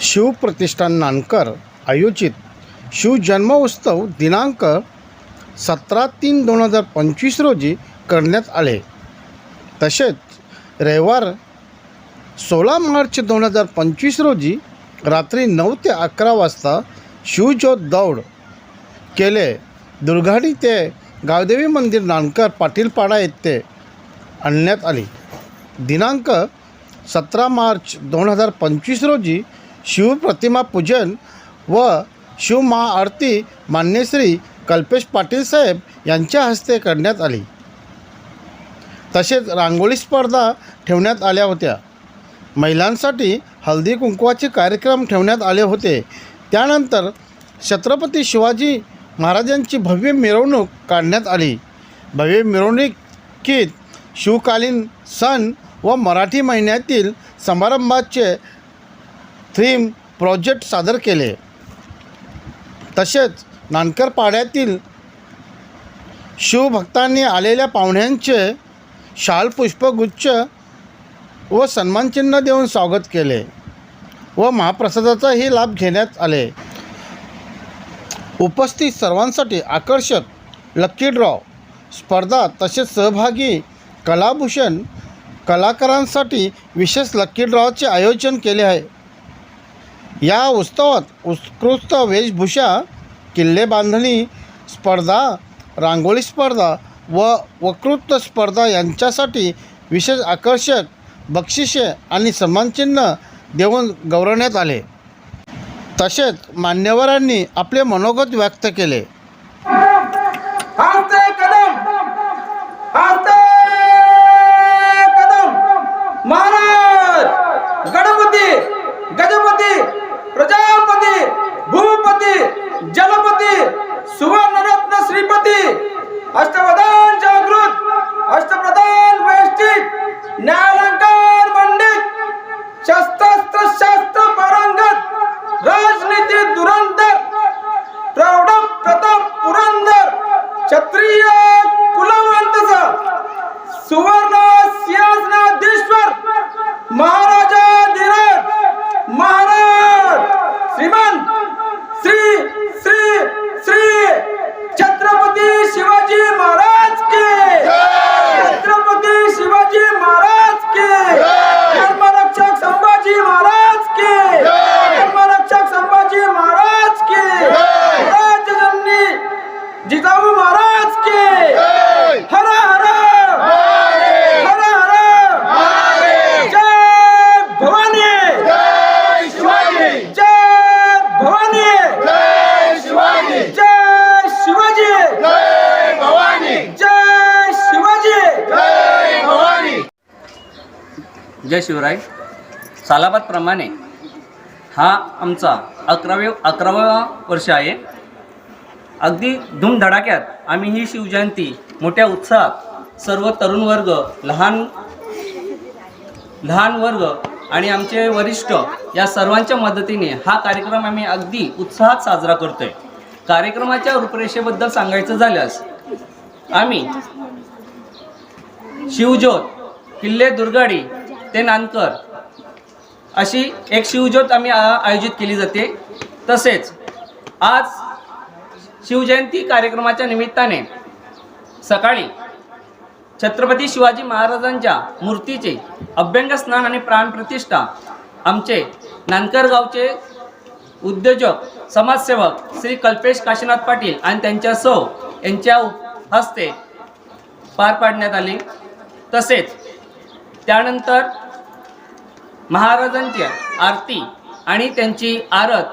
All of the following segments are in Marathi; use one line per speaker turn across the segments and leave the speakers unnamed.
शिवप्रतिष्ठान नानकर आयोजित शिवजन्मोत्सव दिनांक सतरा तीन दोन हजार पंचवीस रोजी करण्यात आले. तसेच रविवार सोळा मार्च दोन हजार पंचवीस रोजी रात्री नऊ ते अकरा वाजता शिवज्योत दौड केले. दुर्घाडी ते गावदेवी मंदिर नानकर पाटीलपाडा येथे आणण्यात आली. दिनांक सतरा मार्च दोन हजार पंचवीस रोजी शिवप्रतिमा पूजन व शिवमहाआरती मान्यश्री कल्पेश पाटील साहेब यांच्या हस्ते करण्यात आली. तसेच रांगोळी स्पर्धा ठेवण्यात आल्या होत्या. महिलांसाठी हल्दी कुंकवाचे कार्यक्रम ठेवण्यात आले होते. त्यानंतर छत्रपती शिवाजी महाराजांची भव्य मिरवणूक काढण्यात आली. भव्य मिरवणुकीत शिवकालीन सण व मराठी महिन्यातील समारंभाचे थीम प्रोजेक्ट सादर केले. तसेच नानकर पाड्यातील शिवभक्तांनी आलेल्या पाहुण्यांचे शाल पुष्पगुच्छ व सन्मानचिन्ह देऊन स्वागत केले व महाप्रसादाचाही लाभ घेण्यात आले. उपस्थित सर्वांसाठी आकर्षक लक्की ड्रॉ स्पर्धा तसेच सहभागी कलाभूषण कलाकारांसाठी विशेष लक्की ड्रॉचे आयोजन केले आहे. या उत्सवात उत्कृष्ट वेशभूषा किल्ले बांधणी स्पर्धा रांगोळी स्पर्धा व वक्तृत्व स्पर्धा यांच्यासाठी विशेष आकर्षक बक्षिसे आणि सन्मानचिन्ह देऊन गौरवण्यात आले. तसेच मान्यवरांनी आपले मनोगत व्यक्त केले
हाते कदम हाते कदम महाराज गणपती गजपती प्रजापती भूपती जलपती सुवर्णरत्न श्रीपती अष्टप्रधान जागृत अष्टप्रधान वैष्टिक न्यायालंकार मंडित शस्त्रास्त्र शास्त्र पारंगत राजनीती धुरंधर प्रौढ प्रताप पुरंदर क्षत्रिय कुलवंतचा सुवर्ण सिंहासनाधीश्वर महाराजा धीरज महाराज श्रीमंत श्री श्री श्री छत्रपती शिवाजी महाराज के छत्रपती शिवाजी महाराज के धर्मरक्षक संभाजी महाराज के धर्मरक्षक संभाजी महाराज के राजजननी जिजाऊ महाराज के हर हर हर हर जय भवानी जय भवानी जय शिवाजी जय शिवाजी
जय शिवराय. सालाबादप्रमाणे हा आमचा अकरावे अकरावा वर्ष आहे. अगदी धूमधडाक्यात आम्ही ही शिवजयंती मोठ्या उत्साहात सर्व तरुण वर्ग लहान लहान वर्ग आणि आमचे वरिष्ठ या सर्वांच्या मदतीने हा कार्यक्रम आम्ही अगदी उत्साहात साजरा करतो आहे कार्यक्रमाच्या रूपरेषेबद्दल सांगायचं झाल्यास आम्ही शिवज्योत किल्ले दुर्गाडी ते नानकर अशी एक शिवज्योत आम्ही आयोजित केली जाते. तसेच आज शिवजयंती कार्यक्रमाच्या निमित्ताने सकाळी छत्रपती शिवाजी महाराजांच्या मूर्तीचे अभ्यंग स्नान आणि प्राणप्रतिष्ठा आमचे नानकर गावचे उद्योजक समाजसेवक श्री कल्पेश काशीनाथ पाटील आणि त्यांच्या सौ यांच्या हस्ते पार पाडण्यात आली. तसेच त्यानंतर महाराजांची आरती आणि त्यांची आरत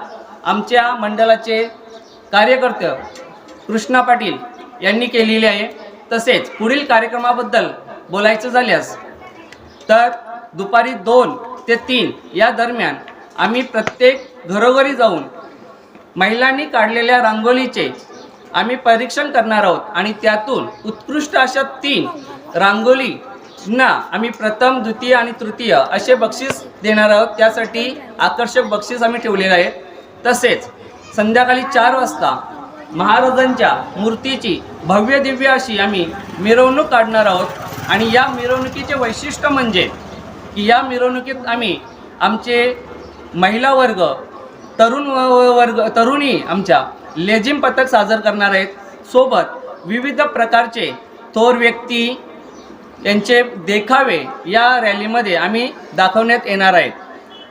आमच्या मंडळाचे कार्यकर्ते कृष्णा पाटील यांनी केलेली आहे. तसेच पुढील कार्यक्रमाबद्दल बोलायचं झाल्यास तर दुपारी दोन ते तीन या दरम्यान आम्ही प्रत्येक घरोघरी जाऊन महिलांनी काढलेल्या रांगोळीचे आम्ही परीक्षण करणार आहोत आणि त्यातून उत्कृष्ट अशा तीन रांगोळी ना आम्ही प्रथम द्वितीय आणि तृतीय असे बक्षीस देणार आहोत. त्यासाठी आकर्षक बक्षीस आम्ही ठेवलेलं आहे तसेच संध्याकाळी चार वाजता महाराजांच्या मूर्तीची भव्य दिव्य अशी आम्ही मिरवणूक काढणार आहोत. आणि या मिरवणुकीचे वैशिष्ट्य म्हणजे की या मिरवणुकीत आम्ही आमचे महिला वर्ग तरुण व- वर्ग तरुणी आमच्या लेझिम पथक सादर करणार आहेत. सोबत विविध प्रकारचे थोर व्यक्ती यांचे देखावे या रॅलीमध्ये आम्ही दाखवण्यात येणार आहेत.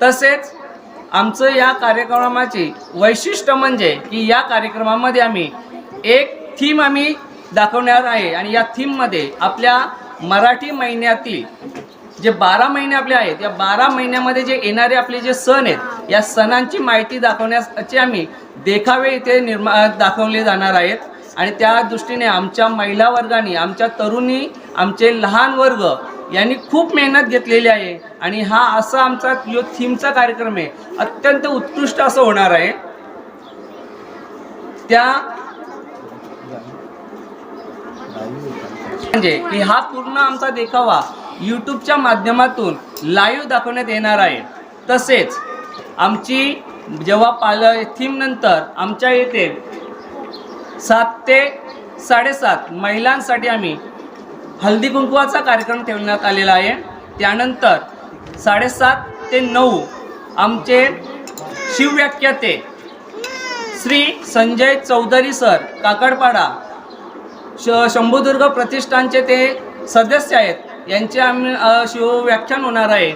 तसेच आमचं या कार्यक्रमाची वैशिष्ट्य म्हणजे की या कार्यक्रमामध्ये आम्ही एक थीम आम्ही दाखवणार आहे आणि या थीममध्ये आपल्या मराठी महिन्यातील जे बारा महिने आपले आहेत या बारा महिन्यामध्ये जे येणारे आपले जे सण आहेत या सणांची माहिती दाखवण्याचे आम्ही देखावे इथे निर्मा दाखवले जाणार आहेत. आणि त्या दृष्टीने आमच्या महिला वर्गाने आमच्या तरुणी आमचे लहान वर्ग यांनी खूप मेहनत घेतलेली आहे. आणि हा असा आमचा जो थीमचा कार्यक्रम आहे. अत्यंत उत्कृष्ट असं होणार आहे. त्या म्हणजे की हा पूर्ण आमचा देखावा यूट्यूबच्या माध्यमातून लाईव्ह दाखवण्यात येणार आहे. तसेच आमची जेव्हा पाल थीम नंतर आमच्या येथे सात ते साडेसात महिलांसाठी आम्ही हल्दी कुंकवाचा कार्यक्रम ठेवण्यात आलेला आहे. त्यानंतर साडेसात ते नऊ आमचे शिवव्याख्याते श्री संजय चौधरी सर काकडपाडा श शंभुदुर्ग प्रतिष्ठानचे ते सदस्य आहेत. यांचे आम्ही शिवव्याख्यान होणार आहे.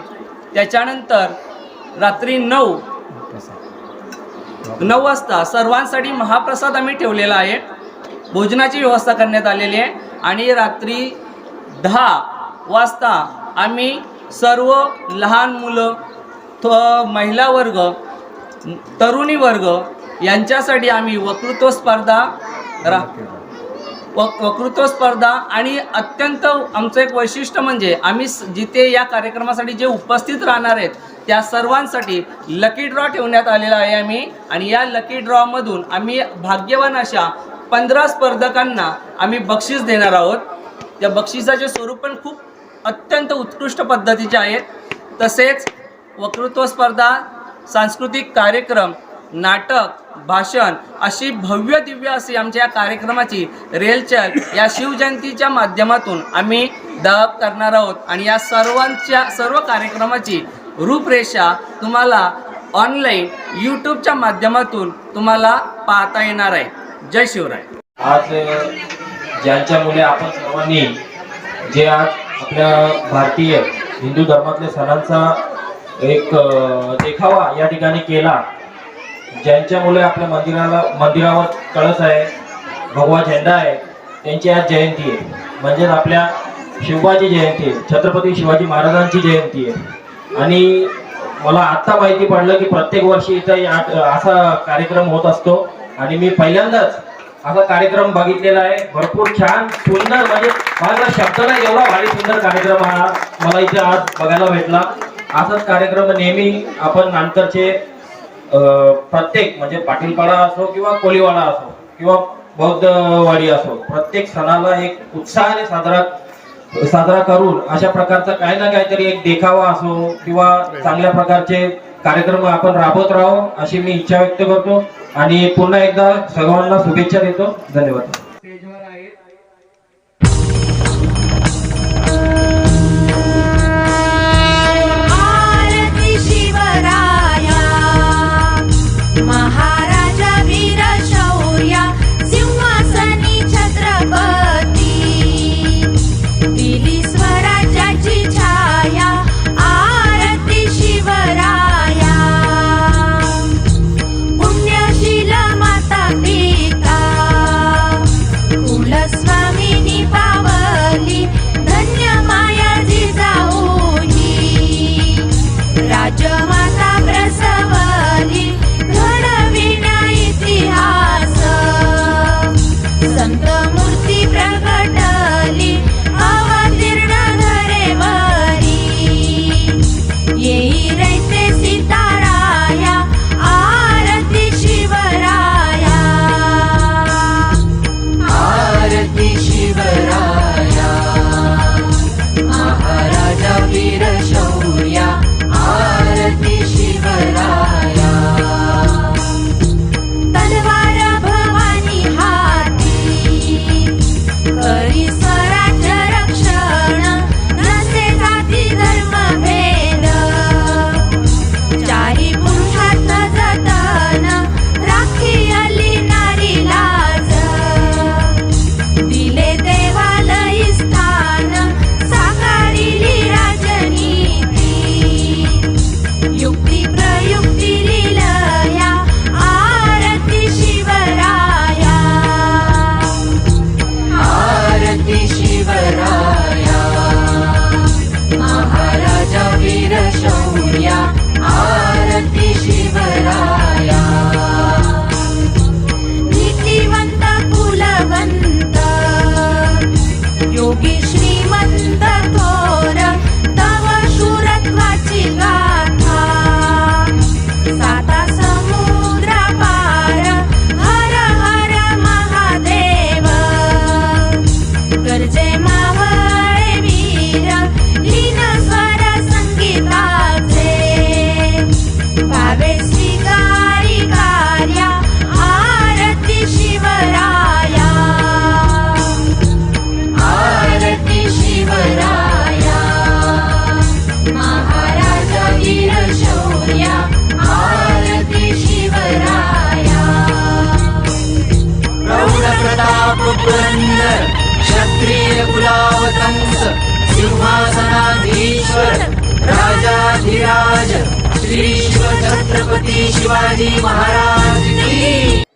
त्याच्यानंतर रात्री नऊ नऊ वाजता सर्वांसाठी महाप्रसाद आम्ही ठेवलेला आहे. भोजनाची व्यवस्था करण्यात आलेली आहे. आणि रात्री दहा वाजता आम्ही सर्व लहान मुलं थ महिला वर्ग तरुणी वर्ग यांच्यासाठी आम्ही वक्तृत्व स्पर्धा रा व वक्तृत्व स्पर्धा आणि अत्यंत आमचं एक वैशिष्ट्य म्हणजे आम्ही जिथे या कार्यक्रमासाठी जे उपस्थित राहणार आहेत त्या सर्वांसाठी लकी ड्रॉ ठेवण्यात आलेला आहे आम्ही. आणि या लकी ड्रॉमधून आम्ही भाग्यवान अशा पंधरा स्पर्धकांना आम्ही बक्षीस देणार आहोत. त्या बक्षिसाचे स्वरूप पण खूप अत्यंत उत्कृष्ट पद्धतीचे आहेत. तसेच वक्तृत्व स्पर्धा सांस्कृतिक कार्यक्रम नाटक भाषण अशी भव्य दिव्य अशी आमच्या या कार्यक्रमाची रेलचल या शिवजयंतीच्या माध्यमातून आम्ही दब करणार आहोत. आणि या सर्वांच्या सर्व कार्यक्रमाची रूपरेषा तुम्हाला ऑनलाईन यूट्यूबच्या माध्यमातून तुम्हाला पाहता येणार आहे. जय शिवराय.
आज ज्यांच्या मुले आपण सर्वांनी जे आज आपल्या भारतीय हिंदू धर्मातल्या सणांचा एक देखावा या ठिकाणी केला ज्यांच्या मुले आपल्या मंदिराला मंदिरावर कळस आहे भगवा झेंडा आहे त्यांची आज जयंती आहे. म्हणजेच आपल्या शिवाजी जयंती आहे छत्रपती शिवाजी महाराजांची जयंती आहे. आणि मला आत्ता माहिती पडलं की प्रत्येक वर्षी इथं असा कार्यक्रम होत असतो. आणि मी पहिल्यांदाच असा कार्यक्रम बघितलेला आहे. भरपूर छान सुंदर म्हणजे माझा शब्द नाही एवढा भारी सुंदर कार्यक्रम हा मला इथे आज बघायला भेटला. असाच कार्यक्रम नेहमी आपण नंतरचे प्रत्येक म्हणजे पाटीलपाडा असो किंवा कोलीवाडा असो किंवा बौद्धवाडी असो प्रत्येक सणाला एक उत्साहाने साजरा साजरा करून अशा प्रकारचा काही ना काहीतरी एक देखावा असो किंवा चांगल्या प्रकारचे कार्यक्रम आपण राबवत राहू अशी मी इच्छा व्यक्त करतो. आणि पुन्हा एकदा सर्वांना शुभेच्छा देतो. धन्यवाद.
पुरंदर क्षत्रिय कुलावतंस सिंहासनाधीश्वर राजाधिराज श्री शिव छत्रपती शिवाजी महाराज की